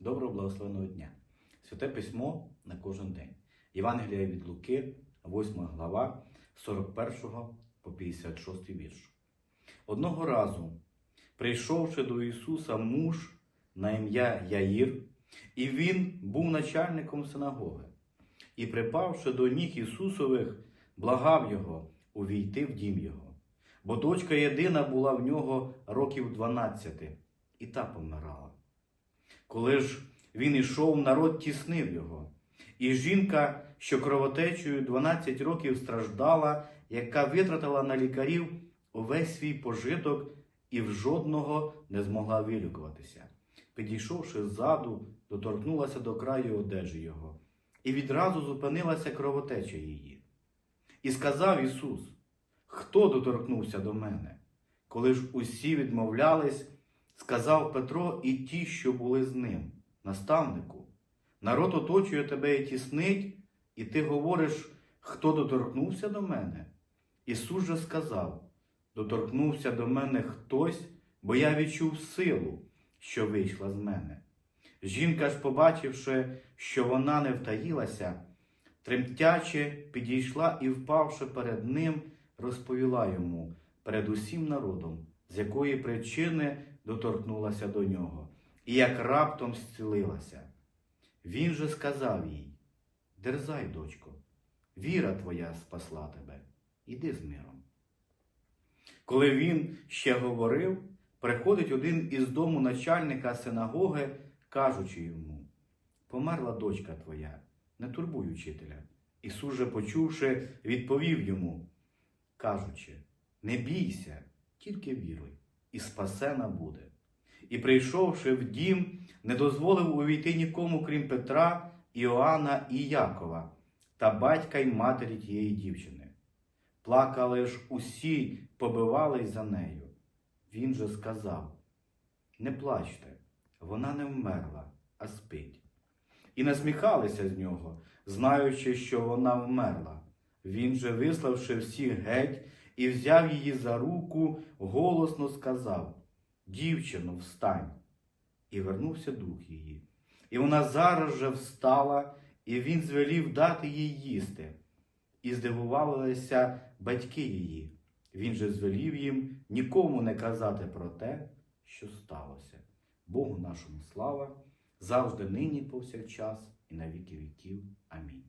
Доброго благословеного дня. Святе письмо на кожен день. Євангелія від Луки, 8 глава, 41 по 56 вірш. Одного разу, прийшовши до Ісуса муж на ім'я Яїр, і він був начальником синагоги, і, припавши до ніг Ісусових, благав його увійти в дім його. Бо дочка єдина була в нього років 12, і та помирала. Коли ж він ішов, народ тіснив його. І жінка, що кровотечею 12 років страждала, яка витратила на лікарів увесь свій пожиток і в жодного не змогла вилікуватися. Підійшовши ззаду, доторкнулася до краю одежі його, і відразу зупинилася кровотеча її. І сказав Ісус: Хто доторкнувся до мене? Коли ж усі відмовлялись, сказав Петро і ті, що були з ним, наставнику. Народ оточує тебе і тіснить, і ти говориш, хто доторкнувся до мене? Ісус же сказав: доторкнувся до мене хтось, бо я відчув силу, що вийшла з мене. Жінка ж, побачивши, що вона не втаїлася, тремтяче підійшла і, впавши перед ним, розповіла йому перед усім народом, з якої причини доторкнулася до нього, і як раптом зцілилася. Він же сказав їй: Дерзай, дочко, віра твоя спасла тебе, іди з миром. Коли він ще говорив, приходить один із дому начальника синагоги, кажучи йому: Померла дочка твоя, не турбуй учителя. Ісус же, почувши, відповів йому, кажучи: Не бійся, тільки віруй, і спасена буде. І, прийшовши в дім, не дозволив увійти нікому, крім Петра, Іоанна і Якова та батька й матері тієї дівчини. Плакали ж усі, побивались за нею. Він же сказав: Не плачте, вона не вмерла, а спить. І насміхалися з нього, знаючи, що вона вмерла. Він же, виславши всіх геть, і взяв її за руку, голосно сказав: Дівчино, встань. І вернувся дух її. І вона зараз же встала, і він звелів дати їй їсти. І здивувалися батьки її. Він же звелів їм нікому не казати про те, що сталося. Богу нашому слава, завжди нині, повсякчас, і на віки віків. Амінь.